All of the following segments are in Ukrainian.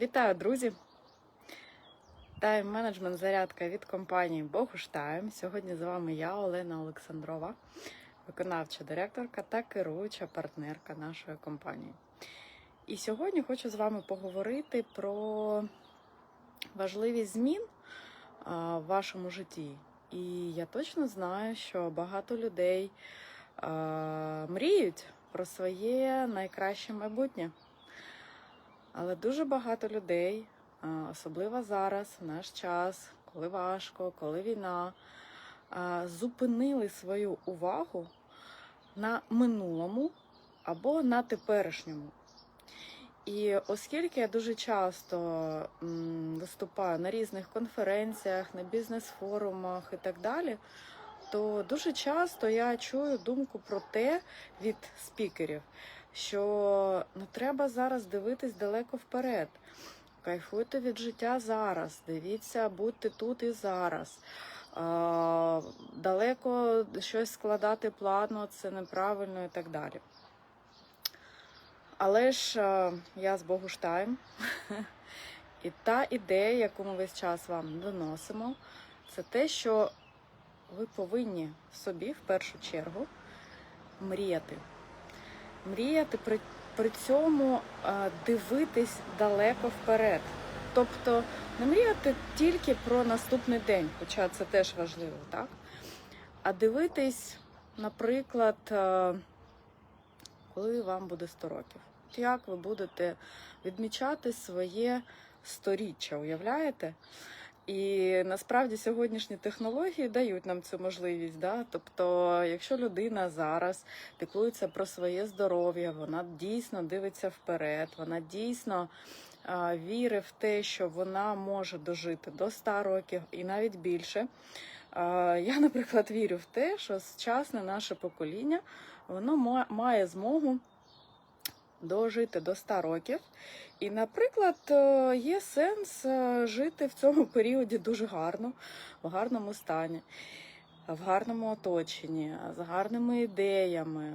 Вітаю, друзі! Тайм-менеджмент зарядка від компанії Богуш Тайм. Сьогодні з вами я, Олена Олександрова, виконавча директорка та керуюча партнерка нашої компанії. І сьогодні хочу з вами поговорити про важливість змін в вашому житті. І я точно знаю, що багато людей мріють про своє найкраще майбутнє. Але дуже багато людей, особливо зараз, в наш час, коли важко, коли війна, зупинили свою увагу на минулому або на теперішньому. І оскільки я дуже часто виступаю на різних конференціях, на бізнес-форумах і так далі, то дуже часто я чую думку про те від спікерів, що не треба зараз дивитись далеко вперед. Кайфуйте від життя зараз, дивіться, будьте тут і зараз. А, далеко щось складати плану, це неправильно і так далі. Але ж я з Богуштайм, і та ідея, яку ми весь час вам доносимо, це те, що ви повинні собі в першу чергу мріяти. Мріяти при, при цьому е, дивитись далеко вперед. Тобто не мріяти тільки про наступний день, хоча це теж важливо, так? А дивитись, наприклад, е, коли вам буде 100 років. Як ви будете відмічати своє сторіччя, уявляєте? І насправді сьогоднішні технології дають нам цю можливість. Да? Тобто, якщо людина зараз піклується про своє здоров'я, вона дійсно дивиться вперед, вона дійсно а, вірить в те, що вона може дожити до 100 років і навіть більше. А, я, наприклад, вірю в те, що сучасне наше покоління воно ма- має змогу дожити до 100 років. І, наприклад, е, є сенс е, жити в цьому періоді дуже гарно, в гарному стані, в гарному оточенні, з гарними ідеями,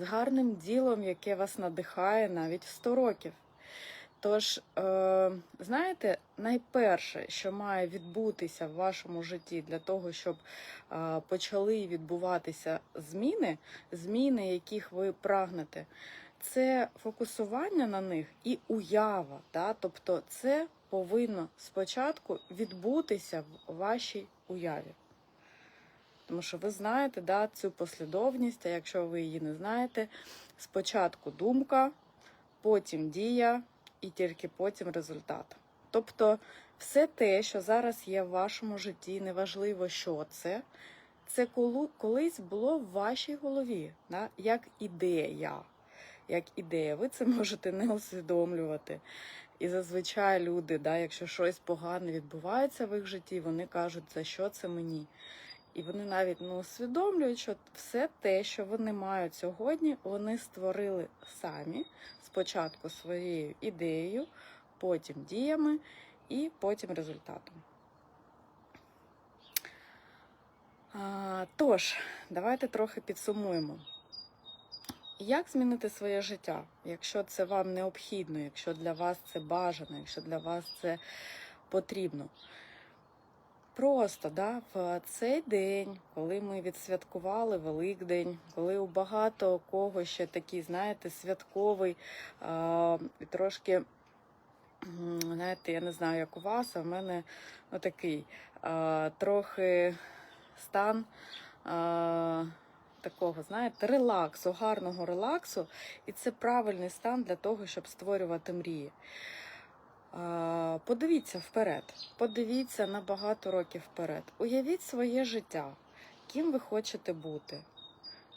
з гарним ділом, яке вас надихає навіть в 100 років. Тож, е, знаєте, найперше, що має відбутися в вашому житті для того, щоб е, почали відбуватися зміни, зміни, яких ви прагнете, це фокусування на них і уява. Да? Тобто, це повинно спочатку відбутися в вашій уяві. Тому що ви знаєте да, цю послідовність, а якщо ви її не знаєте, спочатку думка, потім дія і тільки потім результат. Тобто, все те, що зараз є в вашому житті, неважливо, що це, це колись було в вашій голові, да, як ідея. Як ідея, ви це можете не усвідомлювати. І зазвичай люди, да, якщо щось погане відбувається в їх житті, вони кажуть, за що це мені. І вони навіть не усвідомлюють, що все те, що вони мають сьогодні, вони створили самі спочатку своєю ідеєю, потім діями і потім результатом. Тож, давайте трохи підсумуємо. Як змінити своє життя, якщо це вам необхідно, якщо для вас це бажано, якщо для вас це потрібно? Просто да, в цей день, коли ми відсвяткували Великдень, коли у багато кого ще такий, знаєте, святковий, і трошки, знаєте, я не знаю, як у вас, а в мене ну, такий а, трохи стан. А, Такого, знаєте, релаксу, гарного релаксу, і це правильний стан для того, щоб створювати мрії. Подивіться вперед, подивіться на багато років вперед. Уявіть своє життя, ким ви хочете бути,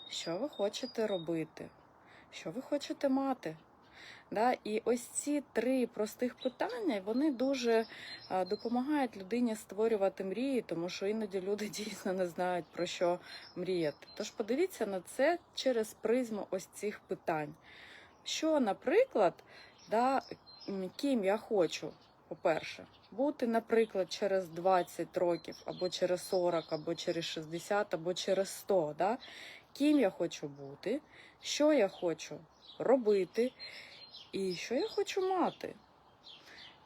що ви хочете робити, що ви хочете мати. Да? І ось ці три простих питання вони дуже допомагають людині створювати мрії, тому що іноді люди дійсно не знають про що мріяти. Тож подивіться на це через призму ось цих питань. Що, наприклад, да, ким я хочу, по-перше, бути, наприклад, через 20 років, або через 40, або через 60, або через 100. Да? Ким я хочу бути, що я хочу робити, і що я хочу мати.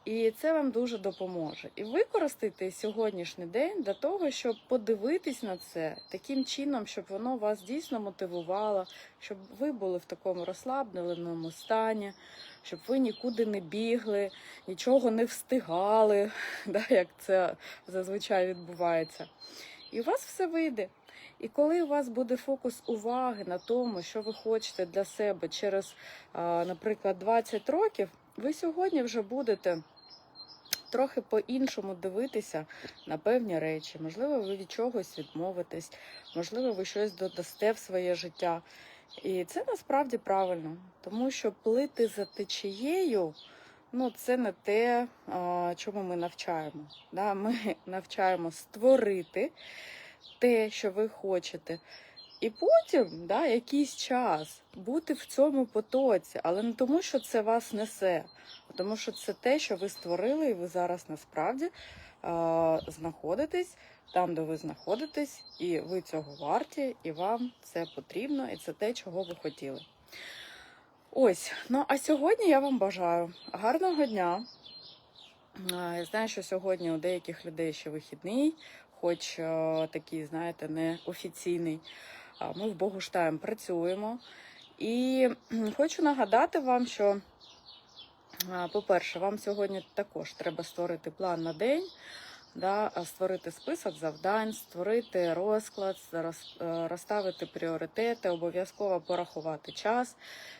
І це вам дуже допоможе. І використайте сьогоднішній день для того, щоб подивитись на це таким чином, щоб воно вас дійсно мотивувало, щоб ви були в такому розслабленому стані, щоб ви нікуди не бігли, нічого не встигали, да, як це зазвичай відбувається. І у вас все вийде. І коли у вас буде фокус уваги на тому, що ви хочете для себе через, наприклад, 20 років, ви сьогодні вже будете трохи по-іншому дивитися на певні речі. Можливо, ви від чогось відмовитесь, можливо, ви щось додасте в своє життя. І це насправді правильно, тому що плити за течією. Ну, це не те, чому ми навчаємо. Ми навчаємо створити те, що ви хочете. І потім, да, якийсь час бути в цьому потоці, але не тому, що це вас несе, а тому що це те, що ви створили, і ви зараз насправді е, знаходитесь там, де ви знаходитесь, і ви цього варті, і вам це потрібно, і це те, чого ви хотіли. Ось, ну а сьогодні я вам бажаю гарного дня. Я знаю, що сьогодні у деяких людей ще вихідний, хоч е, такий, знаєте, неофіційний. Ми в Богуштаєм працюємо. І хочу нагадати вам, що, по-перше, вам сьогодні також треба створити план на день, да, створити список завдань, створити розклад, е, розставити пріоритети, обов'язково порахувати час,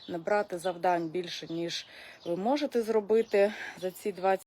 не брати завдань більше, ніж ви можете зробити за ці 20